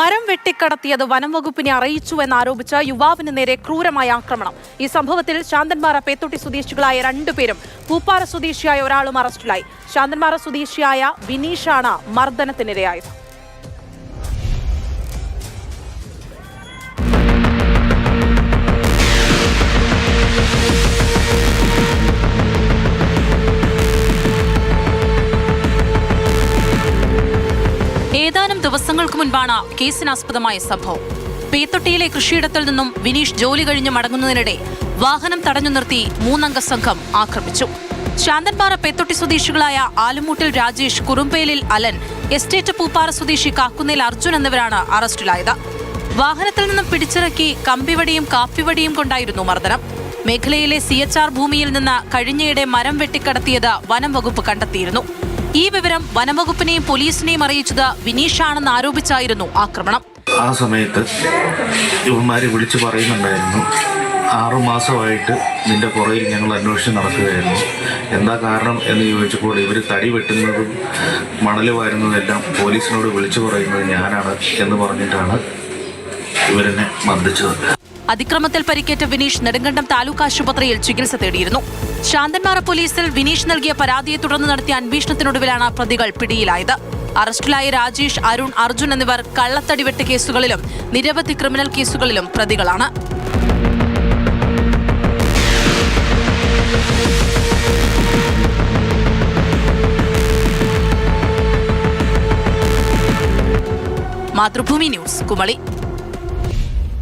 മരം വെട്ടിക്കടത്തിയത് വനം വകുപ്പിനെ അറിയിച്ചുവെന്നാരോപിച്ച് യുവാവിന് നേരെ ക്രൂരമായ ആക്രമണം. ഈ സംഭവത്തിൽ ശാന്തന്മാറ പേത്തൊട്ടി സ്വദേശികളായ രണ്ടുപേരും പൂപ്പാറ സ്വദേശിയായ ഒരാളും അറസ്റ്റിലായി. ശാന്തന്മാറ സ്വദേശിയായ വിനീഷാണ് മർദ്ദനത്തിനിരയായത്. ഏതാനും ദിവസങ്ങൾക്ക് മുൻപാണ് കേസിനാസ്പദമായ സംഭവം. പേത്തൊട്ടിയിലെ കൃഷിയിടത്തിൽ നിന്നും വിനീഷ് ജോലി കഴിഞ്ഞ് മടങ്ങുന്നതിനിടെ വാഹനം തടഞ്ഞു നിർത്തി മൂന്നംഗ സംഘം ആക്രമിച്ചു. ശാന്തൻപാറ പേത്തൊട്ടി സ്വദേശികളായ ആലുമൂട്ടിൽ രാജേഷ് കുറുമ്പേലിൽ അലൻ എസ്റ്റേറ്റ് പൂപ്പാറ സ്വദേശി കാക്കുന്നേൽ അർജുൻ എന്നിവരാണ് അറസ്റ്റിലായത്. വാഹനത്തിൽ നിന്നും പിടിച്ചിറക്കി കമ്പിവടിയും കാപ്പിവടിയും കൊണ്ടായിരുന്നു മർദ്ദനം. മേഖലയിലെ സി ഭൂമിയിൽ നിന്ന് കഴിഞ്ഞയിടെ മരം വെട്ടിക്കടത്തിയത് വനം വകുപ്പ് കണ്ടെത്തിയിരുന്നു. ഈ വിവരം വനംവകുപ്പിനെയും പോലീസിനെയും അറിയിച്ചത് വിനീഷാണെന്ന് ആരോപിച്ചായിരുന്നു ആക്രമണം. ആ സമയത്ത് ഇവന്മാരെ വിളിച്ചു പറയുന്നുണ്ടായിരുന്നു ആറുമാസമായിട്ട് നിന്റെ പുറയിൽ ഞങ്ങൾ അന്വേഷിച്ച് നടക്കുകയായിരുന്നു എന്താ കാരണം? എന്ന് ചോദിച്ചപ്പോൾ ഇവർ തടി വെട്ടുന്നതും മണൽ വാരുന്നതെല്ലാം പോലീസിനോട് വിളിച്ചു പറയുന്നത് ഞാനാണ് എന്ന് പറഞ്ഞിട്ടാണ് ഇവരെന്നെ മർദ്ദിച്ചത്. അതിക്രമത്തിൽ പരിക്കേറ്റ വിനീഷ് നെടുങ്കണ്ടം താലൂക്ക് ആശുപത്രിയിൽ ചികിത്സ തേടിയിരുന്നു. ശാന്തൻമാറ പോലീസിൽ വിനീഷ് നൽകിയ പരാതിയെ തുടർന്ന് നടത്തിയ അന്വേഷണത്തിനൊടുവിലാണ് പ്രതികൾ പിടിയിലായത്. അറസ്റ്റിലായ രാജേഷ് അരുൺ അർജുൻ എന്നിവർ കള്ളത്തടി വെട്ട് കേസുകളിലും നിരവധി ക്രിമിനൽ കേസുകളിലും പ്രതികളാണ്. മാതൃഭൂമി ന്യൂസ് കുമളി.